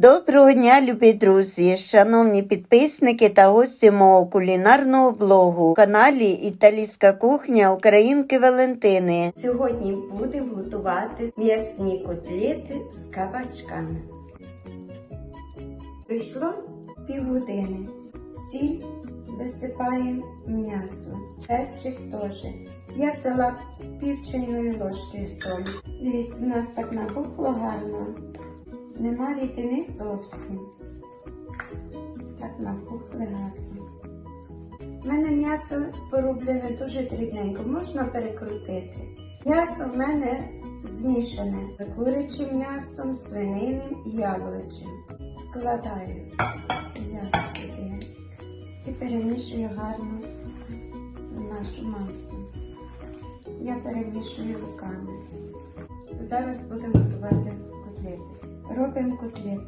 Доброго дня, любі друзі, шановні підписники та гості мого кулінарного блогу, каналі Італійська кухня Українки Валентини. Сьогодні будемо готувати м'ясні котлети з кабачками. Прийшло півгодини. Сіль висипаємо м'ясо, перчик теж. Я взяла пів чайної ложки солі. Дивіться, у нас так набухло гарно. Нема рідини зовсім. Так набухли гарно. У мене м'ясо порублене дуже дрібненько, можна перекрутити. М'ясо в мене змішане курячим м'ясом, свининим і яловичим. Вкладаю м'ясо сюди і перемішую гарно нашу масу. Я перемішую руками. Зараз будемо готувати котлети. Робимо котлети.